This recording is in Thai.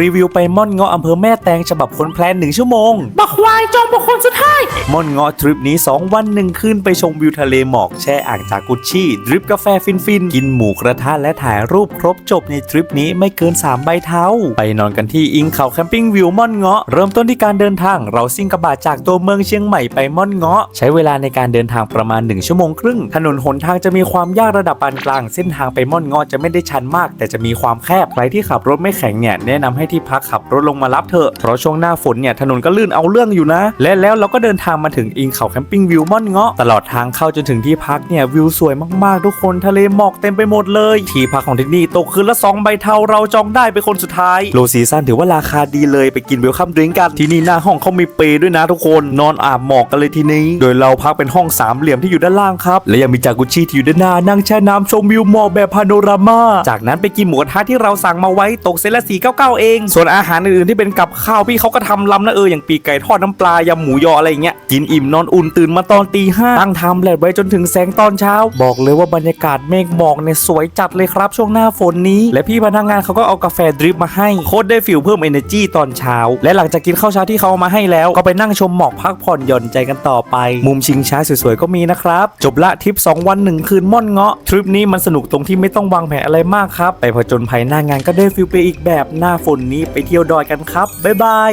รีวิวไปม่อนเงาะอำเภอแม่แตงฉบับคนแพลนหนึ่งชั่วโมง บักควายจอมบุคคลสุดท้าย ม่อนเงาะทริปนี้ 2 วันหนึ่งคืนไปชมวิวทะเลหมอกแช่อ่างจากกุชชี่ดริปกาแฟฟินๆ กินหมูกระทะและถ่ายรูปครบจบในทริปนี้ไม่เกิน 3 ใบเท้า ไปนอนกันที่อิงเขาแคมปิ้งวิวม่อนเงาะเริ่มต้นที่การเดินทางเราซิ่งกระบะจากตัวเมืองเชียงใหม่ไปม่อนเงาะใช้เวลาในการเดินทางประมาณ 1 ชั่วโมงครึ่ง ถนนหนทางจะมีความยากระดับปานกลาง เส้นทางไปม่อนเงาะจะไม่ได้ชันมาก แต่จะมีความแคบใครที่ขับรถไม่แข็งเนี่ยแนะนำให้ที่พักขับรถลงมารับเถอะ เพราะช่วงหน้าฝนเนี่ยถนนก็ลื่นเอาเรื่องอยู่นะ และแล้วเราก็เดินทางมาถึงอิงเขาแคมปิ้งวิวม่อนเงาะตลอดทางเข้าจนถึงที่พักเนี่ยวิวสวยมากๆ ทุกคนทะเลหมอกเต็มไปหมดเลย ที่พักของที่นี่ตกคืนละ2ใบเทาเราจองได้เป็นคนสุดท้ายโลซีซันถือว่าราคาดีเลยไปกินเวลคัมดริงกันที่นี่หน้าห้องเขามีเปย์ด้วยนะทุกคนนอนอาบหมอกกันเลยทีนี้ โดยเราพักเป็นห้องสามเหลี่ยมที่อยู่ด้านล่างครับและยังมีจากุชิที่อยู่ด้านหน้านั่งแช่น้ำชมวิวหมอกแบบพาโนรามาจากนั้นไปกินหมูกระทะที่เราสั่งมาไว้ตกเซตละ499เองส่วนอาหารอื่นๆที่เป็นกับข้าวพี่เขาก็ทำลำนะเอออย่างปีกไก่ทอดน้ำปลายำหมูยออะไรอย่างเงี้ยกินอิ่มนอนอุ่นตื่นมาตอนตีห้าตั้งทำแลดไว้จนถึงแสงตอนเช้า บอกเลยว่าบรรยากาศเมฆหมอกเนี่ยสวยจัดเลยครับ ช่วงหน้าฝนนี้ และพี่พนักงานเขาก็เอากาแฟดริปมาให้โคตรได้ฟิลเพิ่ม energy ตอนเช้า และหลังจากกินข้าวเช้าที่เขาเอามาให้แล้ว ก็ไปนั่งชมหมอกพักผ่อนหย่อนใจกันต่อไป มุมชิงช้าสวยๆก็มีนะครับ จบละทริป 2 วัน 1 คืนม่อนเงาะทริปนี้มันสนุกตรงที่ไม่ต้องวางแผนอะไรมากครับไปผจญภัยหน้างานก็ได้ฟิลไปอีกแบบหน้าฝนนี้ไปเที่ยวดอยกันครับ บ๊ายบาย